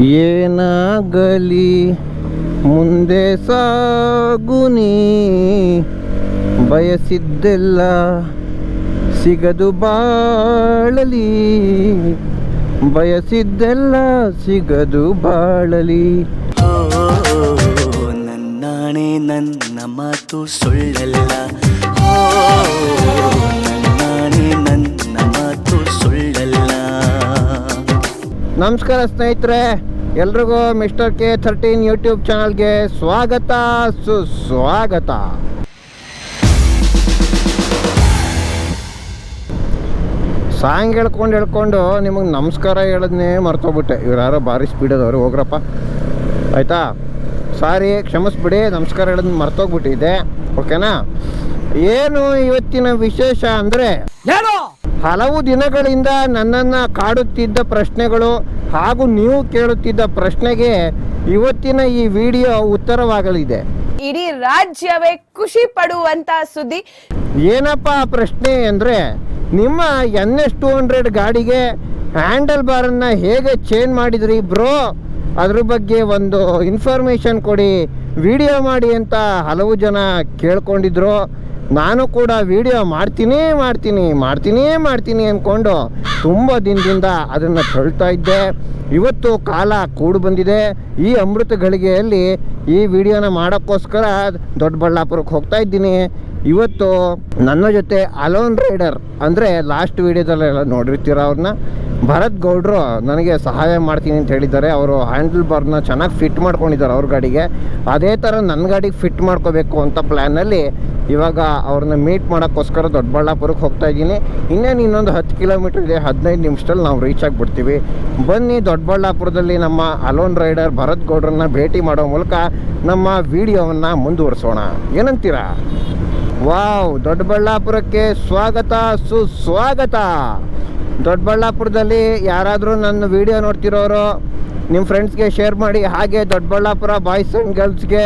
ಏನಾಗಲಿ ಮುಂದೆ ಸಾಗುನಿ ಬಯಸಿದ್ದೆಲ್ಲ ಸಿಗದು ಬಾಳಲಿ. ಬಯಸಿದ್ದೆಲ್ಲ ಸಿಗದು ಬಾಳಲಿ. ನನ್ನಾಣೆ ನನ್ನ ಮಾತು ಸುಳ್ಳಲ್ಲ. ನಮಸ್ಕಾರ ಸ್ನೇಹಿತರೆ, ಎಲ್ರಿಗೂ ಮಿಸ್ಟರ್ ಕೆ ಥರ್ಟೀನ್ ಯೂಟ್ಯೂಬ್ ಚಾನಲ್ಗೆ ಸ್ವಾಗತ, ಸುಸ್ವಾಗತ. ಸಾಂಗ್ ಹೇಳ್ಕೊಂಡು ಹೇಳ್ಕೊಂಡು ನಿಮಗೆ ನಮಸ್ಕಾರ ಹೇಳೋದನ್ನೇ ಮರ್ತೋಗ್ಬಿಟ್ಟೆ. ಇವ್ರು ಯಾರೋ ಭಾರಿ ಸ್ಪೀಡದವ್ರು ಹೋಗ್ರಪ್ಪ. ಆಯಿತಾ? ಸಾರಿ, ಕ್ಷಮಿಸ್ಬಿಡಿ, ನಮಸ್ಕಾರ ಹೇಳೋದನ್ನ ಮರ್ತೋಗ್ಬಿಟ್ಟಿದೆ ಓಕೆನಾ ಏನು ಇವತ್ತಿನ ವಿಶೇಷ ಅಂದರೆ? ಹಲವು ದಿನಗಳಿಂದ ನನ್ನನ್ನು ಕಾಡುತ್ತಿದ್ದ ಪ್ರಶ್ನೆಗಳು ಹಾಗೂ ನೀವು ಕೇಳುತ್ತಿದ್ದ ಪ್ರಶ್ನೆಗೆ ಇವತ್ತಿನ ಈ ವಿಡಿಯೋ ಉತ್ತರವಾಗಲಿದೆ. ಇಡೀ ರಾಜ್ಯವೇ ಖುಷಿ ಪಡುವಂತ ಸುದ್ದಿ. ಏನಪ್ಪ ಆ ಪ್ರಶ್ನೆ ಅಂದರೆ ನಿಮ್ಮ ಎನ್ ಎಸ್ ಟು ಹಂಡ್ರೆಡ್ ಗಾಡಿಗೆ ಹ್ಯಾಂಡಲ್ ಬಾರನ್ನು ಹೇಗೆ ಚೇಂಜ್ ಮಾಡಿದ್ರಿ ಬ್ರೋ? ಅದ್ರ ಬಗ್ಗೆ ಒಂದು ಇನ್ಫಾರ್ಮೇಶನ್ ಕೊಡಿ. ವಿಡಿಯೋ ಮಾಡಿ ಅಂತ ಹಲವು ಜನ ಕೇಳ್ಕೊಂಡಿದ್ರು. ನಾನು ಕೂಡ ವಿಡಿಯೋ ಮಾಡ್ತೀನಿ ಮಾಡ್ತೀನಿ ಮಾಡ್ತೀನಿ ಮಾಡ್ತೀನಿ ಅಂದ್ಕೊಂಡು ತುಂಬ ದಿನದಿಂದ ಅದನ್ನು ತಳ್ತಾ ಇದ್ದೆ. ಇವತ್ತು ಕಾಲ ಕೂಡು ಬಂದಿದೆ. ಈ ಅಮೃತ ಗಳಿಗೆಯಲ್ಲಿ ಈ ವಿಡಿಯೋನ ಮಾಡೋಕ್ಕೋಸ್ಕರ ದೊಡ್ಡಬಳ್ಳಾಪುರಕ್ಕೆ ಹೋಗ್ತಾ ಇದ್ದೀನಿ. ಇವತ್ತು ನನ್ನ ಜೊತೆ ಅಲೋನ್ ರೈಡರ್ ಅಂದರೆ ಲಾಸ್ಟ್ ವಿಡಿಯೋದಲ್ಲೆಲ್ಲ ನೋಡಿರ್ತೀರ ಅವ್ರನ್ನ? ಭರತ್ ಗೌಡ್ರು ನನಗೆ ಸಹಾಯ ಮಾಡ್ತೀನಿ ಅಂತ ಹೇಳಿದ್ದಾರೆ. ಅವರು ಹ್ಯಾಂಡಲ್ ಬಾರ್ನ ಚೆನ್ನಾಗಿ ಫಿಟ್ ಮಾಡ್ಕೊಂಡಿದ್ದಾರೆ ಅವ್ರ ಗಾಡಿಗೆ. ಅದೇ ಥರ ನನ್ನ ಗಾಡಿಗೆ ಫಿಟ್ ಮಾಡ್ಕೋಬೇಕು ಅಂತ ಪ್ಲ್ಯಾನಲ್ಲಿ ಇವಾಗ ಅವ್ರನ್ನ ಮೀಟ್ ಮಾಡೋಕ್ಕೋಸ್ಕರ ದೊಡ್ಡಬಳ್ಳಾಪುರಕ್ಕೆ ಹೋಗ್ತಾ ಇದ್ದೀನಿ. ಇನ್ನೇನು ಇನ್ನೊಂದು ಹತ್ತು ಕಿಲೋಮೀಟರ್ ಇದೆ, ಹದಿನೈದು ನಿಮಿಷದಲ್ಲಿ ನಾವು ರೀಚ್ ಆಗಿಬಿಡ್ತೀವಿ. ಬನ್ನಿ ದೊಡ್ಡಬಳ್ಳಾಪುರದಲ್ಲಿ ನಮ್ಮ ಅಲೋನ್ ರೈಡರ್ ಭರತ್ ಗೌಡ್ರನ್ನ ಭೇಟಿ ಮಾಡೋ ಮೂಲಕ ನಮ್ಮ ವಿಡಿಯೋವನ್ನು ಮುಂದುವರಿಸೋಣ. ಏನಂತೀರಾ? ವಾವ್, ದೊಡ್ಡಬಳ್ಳಾಪುರಕ್ಕೆ ಸ್ವಾಗತ, ಸುಸ್ವಾಗತ. ದೊಡ್ಡಬಳ್ಳಾಪುರದಲ್ಲಿ ಯಾರಾದರೂ ನನ್ನ ವಿಡಿಯೋ ನೋಡ್ತಿರೋರು ನಿಮ್ಮ ಫ್ರೆಂಡ್ಸ್ಗೆ ಶೇರ್ ಮಾಡಿ, ಹಾಗೆ ದೊಡ್ಡಬಳ್ಳಾಪುರ ಬಾಯ್ಸ್ ಆ್ಯಂಡ್ ಗರ್ಲ್ಸ್ಗೆ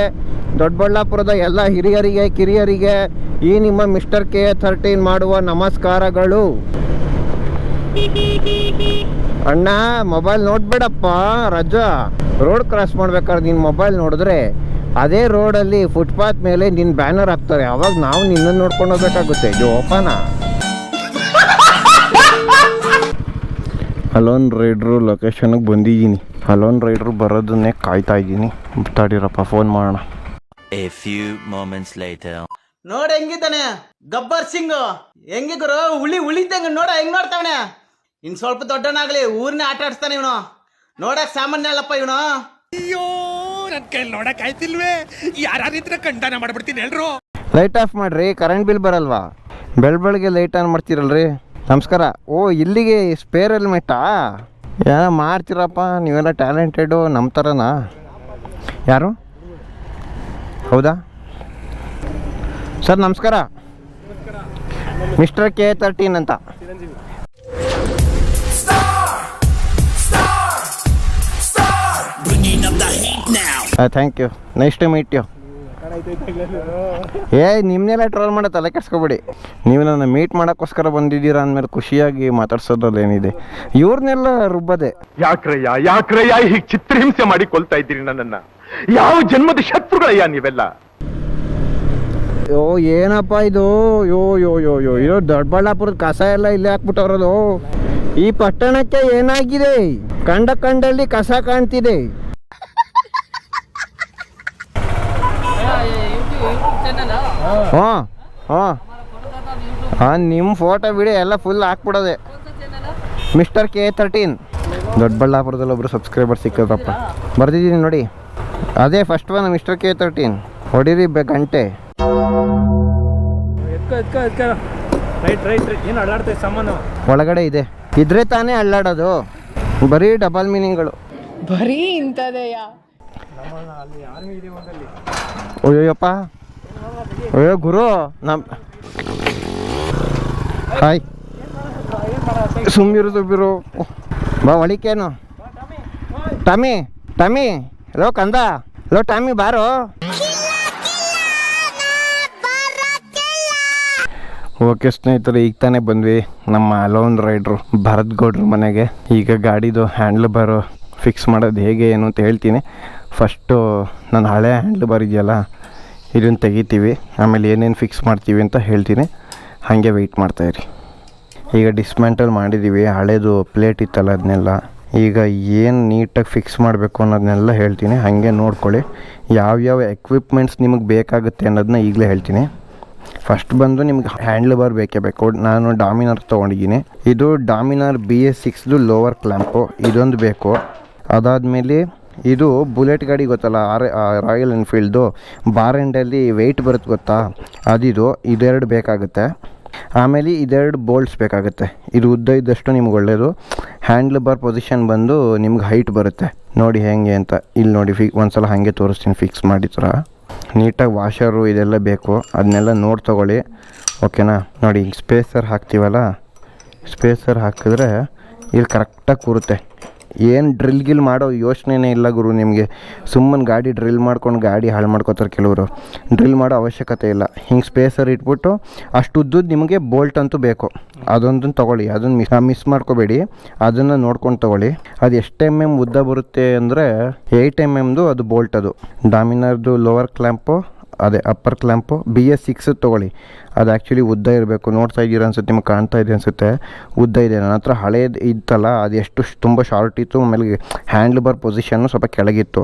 ದೊಡ್ಡಬಳ್ಳಾಪುರದ ಎಲ್ಲ ಹಿರಿಯರಿಗೆ, ಕಿರಿಯರಿಗೆ, ಈ ನಿಮ್ಮ ಮಿಸ್ಟರ್ ಕೆ ಥರ್ಟೀನ್ ಮಾಡುವ ನಮಸ್ಕಾರಗಳು. ಅಣ್ಣ, ಮೊಬೈಲ್ ನೋಡ್ಬೇಡಪ್ಪ, ರಜಾ. ರೋಡ್ ಕ್ರಾಸ್ ಮಾಡ್ಬೇಕಾದ್ರೆ ನಿನ್ನ ಮೊಬೈಲ್ ನೋಡಿದ್ರೆ ಅದೇ ರೋಡಲ್ಲಿ ಫುಟ್ಪಾತ್ ಮೇಲೆ ನಿನ್ನ ಬ್ಯಾನರ್ ಹಾಕ್ತಾರೆ. ಅವಾಗ ನಾವು ನಿನ್ನನ್ನು ನೋಡ್ಕೊಂಡು ಹೋಗ್ಬೇಕಾಗುತ್ತೆ. ಓಪನ? ಹಲೋನ್ ರೈಡ್ರು ಲೊಕೇಶನ್ಗೆ ಬಂದಿದ್ದೀನಿ. ಹಲೋನ್ ರೈಡ್ರು ಬರೋದನ್ನೇ ಕಾಯ್ತಾ ಇದ್ದೀನಿ. ತಡೀರಪ್ಪ ಫೋನ್ ಮಾಡೋಣ. A few moments later. ನೋಡ ಹೆಂಗಿದ್ದಾನೆ? ಗಬ್ಬರ್ ಸಿಂಗ್. ಹೆಂಗಿ ಗುರು? ಉಳಿ ಉಳಿದಂಗ ನೋಡ ಹೆಂಗ್ ನೋಡ್ತಾವನೆ? ಇನ್ ಸ್ವಲ್ಪ ದೊಡ್ಡನಾಗ್ಲಿ ಊರ್ನೇ ಆಟ ಆಡ್ಸ್ತಾನೆ ಇವನು. ನೋಡಕ್ ಸಾಮಾನ್ಯ ಅಲ್ಲಪ್ಪ ಇವನು. ಅಯ್ಯೋ ನನ್ ಕೈ ನೋಡಕ್ ಆಯ್ತಿಲ್ವೇ? ಯಾರಿದ್ರೆ ಖಂಡನ ಮಾಡ್ಬಿಡ್ತೀನಿ ಎಲ್ರು. ಲೈಟ್ ಆಫ್ ಮಾಡ್ರಿ ಕರೆಂಟ್ ಬಿಲ್ ಬರಲ್ವಾ? ಬೆಳ್ ಬೆಳಗ್ಗೆ ಲೈಟ್ ಆನ್ ಮಾಡ್ತೀರಲ್ರಿ? ನಮಸ್ಕಾರ. ಓ ಇಲ್ಲಿಗೆ ಸ್ಪೇರ್ ಹೆಲ್ಮೆಟ್ಟಾ ಏನೋ ಮಾಡ್ತೀರಪ್ಪ ನೀವೆಲ್ಲ ಟ್ಯಾಲೆಂಟೆಡು ನಮ್ಮ ಥರನಾ ಯಾರು? ಹೌದಾ? ಸರ್, ನಮಸ್ಕಾರ. ಮಿಸ್ಟರ್ ಕೆ ತರ್ಟೀನ್ ಅಂತ. Thank you nice to meet you ಏ ನಿಮ್ಮನ್ನೆಲ್ಲ ಟ್ರೋಲ್ ಮಾಡೋ ತಲೆ ಕೆಡ್ಸ್ಕೊಬೇಡಿ. ನೀವು ನನ್ನ ಮೀಟ್ ಮಾಡೋಕ್ಕೋಸ್ಕರ ಬಂದಿದ್ದೀರಾ ಅಂದಮೇಲೆ ಖುಷಿಯಾಗಿ ಮಾತಾಡ್ಸೋದ್ರಲ್ಲಿ ಏನಿದೆ ಇವ್ರನ್ನೆಲ್ಲ ರುಬ್ಬದೆ. ಯಾಕ್ರಯ್ಯ ಯಾಕ್ರಯ್ಯ ಹೀಗೆ ಚಿತ್ರಹಿಂಸೆ ಮಾಡಿ ಕೊಲ್ತಾ ಇದ್ದೀರಿ ನನ್ನನ್ನ. ಯಾವ ಜನ್ಮದ ಶತ್ರುಗಳಯ್ಯ ನೀವೆಲ್ಲ? ಯೋ ಏನಪ್ಪ ಇದು? ಯೋ ಯೋ ಯೋ ಯೋ ಯೋ ದೊಡ್ಡಬಳ್ಳಾಪುರದ ಕಸ ಎಲ್ಲ ಇಲ್ಲಿ ಹಾಕ್ಬಿಟ್ಟವ್ರದು. ಈ ಪಟ್ಟಣಕ್ಕೆ ಏನಾಗಿದೆ? ಕಂಡ ಕಂಡಲ್ಲಿ ಕಸ ಕಾಣ್ತಿದೆ. ನಿಮ್ ಹಾಂ ಹಾಂ. ನಿಮ್ಮ ಫೋಟೋ ವಿಡಿಯೋ ಎಲ್ಲ ಫುಲ್ ಹಾಕ್ಬಿಡೋದೆ. ಮಿಸ್ಟರ್ ಕೆ ತರ್ಟೀನ್ ದೊಡ್ಡಬಳ್ಳಾಪುರದಲ್ಲಿ ಒಬ್ರು ಸಬ್ಸ್ಕ್ರೈಬರ್ ಸಿಕ್ಕಿದ್ರಪ್ಪ. ಬರ್ದಿದ್ದೀನಿ ನೋಡಿ. ಅದೇ first one mister K thirteen ಹೊಡಿರಿ ಬೆ ಗಂಟೆ. Right right right. ಏನು ಅಳ್ಳಾಡ್ತೈತೆ ಸಾಮಾನು. ಒಳಗಡೆ ಇದೆ. ಇದ್ರೆ ತಾನೇ ಅಳ್ಳಾಡೋದು. ಬರೀ ಡಬಲ್ ಮೀನಿಂಗ್ಗಳು ಬರೀ ಇಂಥದೆಯ? ಅಯ್ಯೋಯಪ್ಪ ಅಯ್ಯೋ ಗುರು ನಮ್ ಹಾಯ್ ಸುಮ್ಮಿರು ಸುಮ್ಮಿರು ಬಾ ಒಳಿಕೇನು ಟಮಿ ಟಮಿ ಲೋ ಕಂದ. ಲೋ ಟಾಮಿ ಬಾರೋ. ಓಕೆ ಸ್ನೇಹಿತರೆ, ಈಗ ತಾನೇ ಬಂದ್ವಿ ನಮ್ಮ ಅಲೋನ್ ರೈಡ್ರು ಭರತ್ ಗೌಡ್ರ ಮನೆಗೆ. ಈಗ ಗಾಡಿದು ಹ್ಯಾಂಡ್ಲ್ ಬಾರು ಫಿಕ್ಸ್ ಮಾಡೋದು ಹೇಗೆ ಏನು ಅಂತ ಹೇಳ್ತೀನಿ. ಫಸ್ಟು ನನ್ನ ಹಳೆ ಹ್ಯಾಂಡ್ಲ್ ಬಾರ್ ಇದೆಯಲ್ಲ, ಇದನ್ನು ತೆಗಿತೀವಿ. ಆಮೇಲೆ ಏನೇನು ಫಿಕ್ಸ್ ಮಾಡ್ತೀವಿ ಅಂತ ಹೇಳ್ತೀನಿ. ಹಾಗೆ ವೆಯ್ಟ್ ಮಾಡ್ತಾಯಿರಿ ಈಗ ಡಿಸ್ಮ್ಯಾಂಟಲ್ ಮಾಡಿದ್ದೀವಿ ಹಳೇದು ಪ್ಲೇಟ್ ಇತ್ತಲ್ಲ ಅದನ್ನೆಲ್ಲ ಈಗ ಏನು ನೀಟಾಗಿ ಫಿಕ್ಸ್ ಮಾಡಬೇಕು ಅನ್ನೋದನ್ನೆಲ್ಲ ಹೇಳ್ತೀನಿ. ಹಾಗೆ ನೋಡ್ಕೊಳ್ಳಿ. ಯಾವ್ಯಾವ ಎಕ್ವಿಪ್ಮೆಂಟ್ಸ್ ನಿಮಗೆ ಬೇಕಾಗುತ್ತೆ ಅನ್ನೋದನ್ನ ಈಗಲೇ ಹೇಳ್ತೀನಿ. ಫಸ್ಟ್ ಬಂದು ನಿಮ್ಗೆ ಹ್ಯಾಂಡ್ಲ್ ಬಾರ್ ಬೇಕೇ ಬೇಕು. ನಾನು ಡಾಮಿನಾರ್ ತೊಗೊಂಡಿದ್ದೀನಿ. ಇದು ಡಾಮಿನಾರ್ ಬಿ ಎಸ್ ಸಿಕ್ಸ್ದು ಲೋವರ್ ಕ್ಲ್ಯಾಂಪು ಇದೊಂದು ಬೇಕು. ಅದಾದಮೇಲೆ ಇದು ಬುಲೆಟ್ ಗಾಡಿ ಗೊತ್ತಲ್ಲ? ಆರ್ ರಾಯಲ್ ಎನ್ಫೀಲ್ಡು ಬಾರ್ ಎಂಡಲ್ಲಿ ವೆಯ್ಟ್ ಬರುತ್ತೆ ಗೊತ್ತಾ? ಅದಿದು. ಇದೆರಡು ಬೇಕಾಗುತ್ತೆ. ಆಮೇಲೆ ಇದೆರಡು ಬೋಲ್ಟ್ಸ್ ಬೇಕಾಗುತ್ತೆ. ಇದು ಉದ್ದ ಇದ್ದಷ್ಟು ನಿಮ್ಗೆ ಒಳ್ಳೆಯದು ಹ್ಯಾಂಡ್ಲ್ ಬಾರ್ ಪೊಸಿಷನ್ ಬಂದು ನಿಮ್ಗೆ ಹೈಟ್ ಬರುತ್ತೆ. ನೋಡಿ ಹೆಂಗೆ ಅಂತ. ಇಲ್ಲಿ ನೋಡಿ ಫಿ ಒಂದ್ಸಲ ಹಾಗೆ ತೋರಿಸ್ತೀನಿ ಫಿಕ್ಸ್ ಮಾಡಿ ನೀಟಾಗಿ ವಾಷರು ಇದೆಲ್ಲ ಬೇಕು. ಅದನ್ನೆಲ್ಲ ನೋಡಿ ತಗೊಳ್ಳಿ. ಓಕೆನಾ ನೋಡಿ ಈಗ ಸ್ಪೇಸರ್ ಹಾಕ್ತೀವಲ್ಲ? ಸ್ಪೇಸರ್ ಹಾಕಿದ್ರೆ ಇಲ್ಲಿ ಕರೆಕ್ಟಾಗಿ ಕೂರುತ್ತೆ. ಏನು ಡ್ರಿಲ್ ಗಿಲ್ ಮಾಡೋ ಯೋಚನೆನೇ ಇಲ್ಲ ಗುರು ನಿಮಗೆ. ಸುಮ್ಮನೆ ಗಾಡಿ ಡ್ರಿಲ್ ಮಾಡ್ಕೊಂಡು ಗಾಡಿ ಹಾಳು ಮಾಡ್ಕೋತಾರೆ ಕೆಲವರು. ಡ್ರಿಲ್ ಮಾಡೋ ಅವಶ್ಯಕತೆ ಇಲ್ಲ. ಹಿಂಗೆ ಸ್ಪೇಸರ್ ಇಟ್ಬಿಟ್ಟು ಅಷ್ಟು ಉದ್ದದ್ದು ನಿಮಗೆ ಬೋಲ್ಟ್ ಅಂತೂ ಬೇಕು. ಅದೊಂದನ್ನು ತೊಗೊಳ್ಳಿ. ಅದನ್ನು ಮಿಸ್ ಮಿಸ್ ಮಾಡ್ಕೋಬೇಡಿ. ಅದನ್ನು ನೋಡ್ಕೊಂಡು ತೊಗೊಳ್ಳಿ. ಅದು ಎಷ್ಟು ಎಂ ಎಂ ಉದ್ದ ಬರುತ್ತೆ ಅಂದರೆ ಏಯ್ಟ್ ಎಂ ಎಮ್ದು ಅದು ಬೋಲ್ಟ್ ಅದು. ಡಾಮಿನರ್ದು ಲೋವರ್ ಕ್ಲ್ಯಾಂಪು ಅದೇ upper clamp B S six ತೊಗೊಳ್ಳಿ. ಅದು ಆ್ಯಕ್ಚುಲಿ ಉದ್ದ ಇರಬೇಕು. ನೋಡ್ತಾ ಇದ್ದೀರ ಅನ್ಸುತ್ತೆ, ನಿಮ್ಗೆ ಕಾಣ್ತಾ ಇದೆ ಅನಿಸುತ್ತೆ. ಉದ್ದ ಇದೆ. ನನ್ನ ಹತ್ರ ಹಳೇದು ಇತ್ತಲ್ಲ, ಅದು ಎಷ್ಟು ತುಂಬ ಶಾರ್ಟ್ ಇತ್ತು, ಆಮೇಲೆ ಹ್ಯಾಂಡ್ಲ್ ಬಾರ್ ಪೊಸಿಷನ್ನು ಸ್ವಲ್ಪ ಕೆಳಗಿತ್ತು.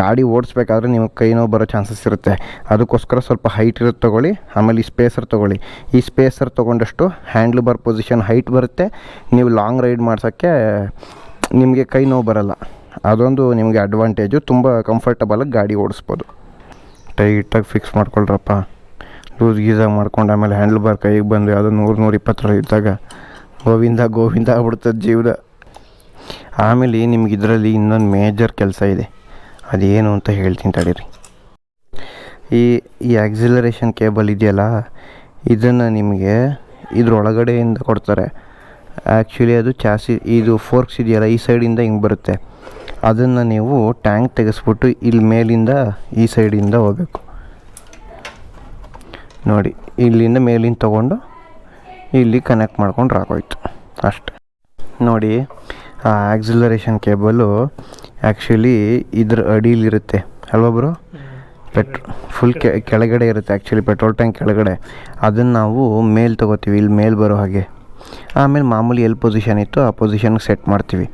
ಗಾಡಿ ಓಡಿಸ್ಬೇಕಾದ್ರೆ ನಿಮಗೆ ಕೈ ನೋವು ಬರೋ ಚಾನ್ಸಸ್ ಇರುತ್ತೆ. ಅದಕ್ಕೋಸ್ಕರ ಸ್ವಲ್ಪ ಹೈಟ್ ಇರೋದು ತೊಗೊಳ್ಳಿ, ಆಮೇಲೆ ಈ ಸ್ಪೇಸರ್ ತೊಗೊಳ್ಳಿ. ಈ ಸ್ಪೇಸರ್ ತೊಗೊಂಡಷ್ಟು ಹ್ಯಾಂಡ್ಲ್ ಬಾರ್ ಪೊಸಿಷನ್ ಹೈಟ್ ಬರುತ್ತೆ. ನೀವು ಲಾಂಗ್ ರೈಡ್ ಮಾಡ್ಸೋಕ್ಕೆ ನಿಮಗೆ ಕೈ ನೋವು ಬರಲ್ಲ. ಅದೊಂದು ನಿಮಗೆ ಅಡ್ವಾಂಟೇಜು ತುಂಬ ಕಂಫರ್ಟಬಲಾಗಿ ಗಾಡಿ ಓಡಿಸ್ಬೋದು. ಟೈಟಾಗಿ ಫಿಕ್ಸ್ ಮಾಡ್ಕೊಳ್ರಪ್ಪ. ಲೂಸ್ ಗೀಸಾಗಿ ಮಾಡ್ಕೊಂಡು ಆಮೇಲೆ ಹ್ಯಾಂಡ್ಲ್ ಬಾರ್ ಕೈಗೆ ಬಂದು ಯಾವುದೋ ನೂರು, ನೂರ ಇಪ್ಪತ್ತರ ಇದ್ದಾಗ ಗೋವಿಂದ ಗೋವಿಂದ ಆಗ್ಬಿಡ್ತದೆ ಜೀವದ. ಆಮೇಲೆ ನಿಮ್ಗೆ ಇದರಲ್ಲಿ ಇನ್ನೊಂದು ಮೇಜರ್ ಕೆಲಸ ಇದೆ. ಅದೇನು ಅಂತ ಹೇಳ್ತೀನಿ ತಡೀರಿ. ಈ ಈ ಆಕ್ಸಿಲರೇಷನ್ ಕೇಬಲ್ ಇದೆಯಲ್ಲ, ಇದನ್ನು ನಿಮಗೆ ಇದ್ರೊಳಗಡೆಯಿಂದ ಕೊಡ್ತಾರೆ. ಆ್ಯಕ್ಚುಲಿ ಅದು ಚಾಸಿ ಇದು ಫೋರ್ಕ್ಸ್ ಇದೆಯಲ್ಲ, ಈ ಸೈಡಿಂದ ಹಿಂಗೆ ಬರುತ್ತೆ. ಅದನ್ನು ನೀವು ಟ್ಯಾಂಕ್ ತೆಗೆಸ್ಬಿಟ್ಟು ಇಲ್ಲಿ ಮೇಲಿಂದ ಈ ಸೈಡಿಂದ ಹೋಗಬೇಕು. ನೋಡಿ, ಇಲ್ಲಿಂದ ಮೇಲಿಂದ ತೊಗೊಂಡು ಇಲ್ಲಿ ಕನೆಕ್ಟ್ ಮಾಡ್ಕೊಂಡು ರಾಕೋಯ್ತು ಅಷ್ಟೆ. ನೋಡಿ, ಆ ಆಕ್ಸಿಲರೇಷನ್ ಕೇಬಲು ಆ್ಯಕ್ಚುಲಿ ಇದ್ರ ಅಡೀಲಿರುತ್ತೆ ಅಲ್ವಾ ಬ್ರೋ? ಪೆಟ್ರೋ ಫುಲ್ ಕೆಳಗಡೆ ಇರುತ್ತೆ ಆ್ಯಕ್ಚುಲಿ ಪೆಟ್ರೋಲ್ ಟ್ಯಾಂಕ್ ಕೆಳಗಡೆ. ಅದನ್ನು ನಾವು ಮೇಲ್ ತೊಗೋತೀವಿ ಇಲ್ಲಿ ಮೇಲ್ ಬರೋ ಹಾಗೆ. ಆಮೇಲೆ ಮಾಮೂಲಿ ಎಲ್ಲಿ ಪೊಸಿಷನ್ ಇತ್ತು ಆ ಪೊಸಿಷನ್ಗೆ ಸೆಟ್ ಮಾಡ್ತೀವಿ.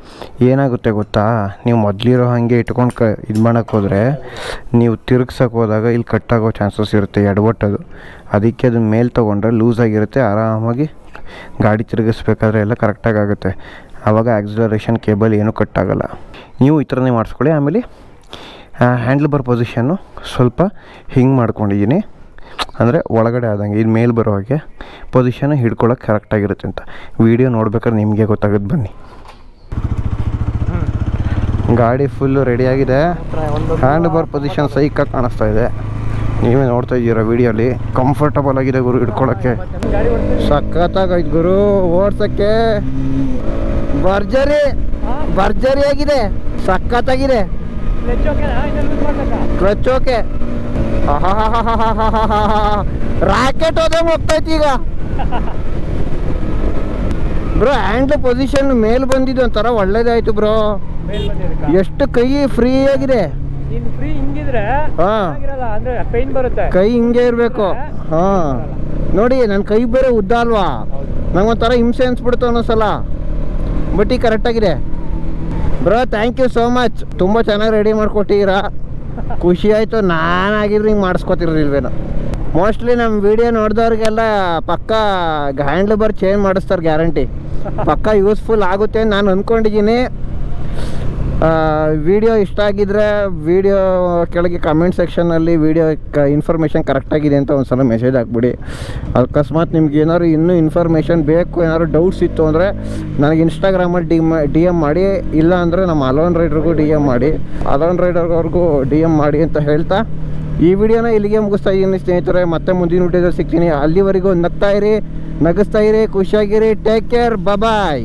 ಏನಾಗುತ್ತೆ ಗೊತ್ತಾ? ನೀವು ಮೊದಲಿರೋ ಹಾಗೆ ಇಟ್ಕೊಂಡು ಕ ಇದು ಮಾಡೋಕ್ಕೆ ಹೋದರೆ ನೀವು ತಿರುಗ್ಸೋಕೆ ಹೋದಾಗ ಇಲ್ಲಿ ಕಟ್ಟಾಗೋ ಚಾನ್ಸಸ್ ಇರುತ್ತೆ ಎಡವಟ್ಟದು ಅದಕ್ಕೆ ಅದನ್ನ ಮೇಲೆ ತೊಗೊಂಡ್ರೆ ಲೂಸ್ ಆಗಿರುತ್ತೆ, ಆರಾಮಾಗಿ ಗಾಡಿ ತಿರುಗಿಸ್ಬೇಕಾದ್ರೆ ಎಲ್ಲ ಕರೆಕ್ಟಾಗಿ ಆಗುತ್ತೆ. ಆವಾಗ ಆಕ್ಸಿಲರೇಷನ್ ಕೇಬಲ್ ಏನೂ ಕಟ್ಟಾಗಲ್ಲ ನೀವು ಈ ಥರನೇ ಮಾಡಿಸ್ಕೊಳ್ಳಿ. ಆಮೇಲೆ ಹ್ಯಾಂಡ್ಲ್ ಬಾರ್ ಪೊಸಿಷನ್ನು ಸ್ವಲ್ಪ ಹಿಂಗೆ ಮಾಡ್ಕೊಂಡಿದ್ದೀನಿ. ಅಂದರೆ ಒಳಗಡೆ ಆದಂಗೆ ಇದು ಮೇಲೆ ಬರೋ ಹಾಗೆ ಪೊಸಿಷನ್ ಹಿಡ್ಕೊಳ್ಳೋಕೆ ಕರೆಕ್ಟಾಗಿರುತ್ತೆ ಅಂತ. ವಿಡಿಯೋ ನೋಡ್ಬೇಕಾದ್ರೆ ನಿಮಗೆ ಗೊತ್ತಾಗುತ್ತೆ ಬನ್ನಿ. ಗಾಡಿ ಫುಲ್ಲು ರೆಡಿಯಾಗಿದೆ ಹ್ಯಾಂಡ್ ಬಾರ್ ಪೊಸಿಷನ್ ಸೈಕಾಗಿ ಕಾಣಿಸ್ತಾ ಇದೆ. ನೀವೇ ನೋಡ್ತಾ ಇದ್ದೀರಾ ವಿಡಿಯೋಲಿ. ಕಂಫರ್ಟಬಲ್ ಆಗಿದೆ ಗುರು ಹಿಡ್ಕೊಳ್ಳೋಕ್ಕೆ ಸಖತ್ತಾಗೈತೆ ಗುರು ಓಡ್ಸೋಕ್ಕೆ. ಭರ್ಜರಿ ಭರ್ಜರಿ ಆಗಿದೆ. ಸಖತ್ತಾಗಿದೆ. ಕ್ಲಚ್ ಓಕೆ ರಾಕೆಟ್ ಹೋದಂಗೆ ಹೋಗ್ತೈತಿ ಈಗ. ಬ್ರೋ ಹ್ಯಾಂಡ್ಲ್ ಪೊಸಿಷನ್ ಮೇಲ್ ಬಂದಿದ್ದು ಒಂಥರ ಒಳ್ಳೇದಾಯ್ತು ಬ್ರೋ ಎಷ್ಟು ಕೈ ಫ್ರೀ ಆಗಿದೆ. ಕೈ ಹಿಂಗೆ ಇರಬೇಕು. ಹಾ. ನೋಡಿ ನನ್ನ ಕೈ ಬೇರೆ ಉದ್ದ ಅಲ್ವಾ? ನಂಗೊಂಥರ ಹಿಂಸೆ ಅನ್ಸ್ಬಿಡ್ತು ಅನ್ನೋಸಲ. ಬಟ್ ಈಗ ಕರೆಕ್ಟಾಗಿದೆ bro thank you so much ತುಂಬ ಚೆನ್ನಾಗಿ ರೆಡಿ ಮಾಡ್ಕೊಟ್ಟಿದ್ದೀರಾ. ಖುಷಿ ಆಯಿತು ನಾನಾಗಿದ್ರೆ ಹಿಂಗೆ ಮಾಡಿಸ್ಕೊತಿರ್ಲಿಲ್ವೇನೋ. ಮೋಸ್ಟ್ಲಿ ನಮ್ಮ ವಿಡಿಯೋ ನೋಡಿದವ್ರಿಗೆಲ್ಲ ಪಕ್ಕ ಹ್ಯಾಂಡ್ಲ್ ಬಾರ್ ಚೇಂಜ್ ಮಾಡಿಸ್ತಾರೆ ಗ್ಯಾರಂಟಿ ಪಕ್ಕ ಯೂಸ್ಫುಲ್ ಆಗುತ್ತೆ ನಾನು ಅಂದ್ಕೊಂಡಿದ್ದೀನಿ ವಿಡಿಯೋ ಇಷ್ಟ ಆಗಿದ್ರೆ ವಿಡಿಯೋ ಕೆಳಗೆ ಕಮೆಂಟ್ ಸೆಕ್ಷನಲ್ಲಿ ವಿಡಿಯೋ ಕ ಇನ್ಫಾರ್ಮೇಷನ್ ಕರೆಕ್ಟಾಗಿದೆ ಅಂತ ಒಂದು ಸಲ ಮೆಸೇಜ್ ಹಾಕ್ಬಿಡಿ. ಅಕಸ್ಮಾತ್ ನಿಮ್ಗೆ ಏನಾದ್ರು ಇನ್ನೂ ಇನ್ಫಾರ್ಮೇಷನ್ ಬೇಕು, ಏನಾದ್ರು ಡೌಟ್ಸ್ ಇತ್ತು ಅಂದರೆ ನನಗೆ ಇನ್ಸ್ಟಾಗ್ರಾಮಲ್ಲಿ ಡಿ ಡಿ ಎಂ ಮಾಡಿ, ಇಲ್ಲ ಅಂದರೆ ನಮ್ಮ ಅಲೋನ್ ರೈಡರ್ಗೂ ಡಿ ಎಂ ಮಾಡಿ. ಅಲೋನ್ ರೈಡರ್ಗವ್ರಿಗೂ ಡಿ ಎಂ ಮಾಡಿ ಅಂತ ಹೇಳ್ತಾ, ಈ ವಿಡಿಯೋನ ಇಲ್ಲಿಗೆ ಮುಗಿಸ್ತಾ ಇದ್ದೀನಿ ಸ್ನೇಹಿತರೆ. ಮತ್ತೆ ಮುಂದಿನ ವಿಡಿಯೋದಲ್ಲಿ ಸಿಗ್ತೀನಿ. ಅಲ್ಲಿವರೆಗೂ ನಗ್ತಾ ಇರಿ, ನಗಿಸ್ತಾ ಇರಿ, ಖುಷಿಯಾಗಿರಿ. Take care bye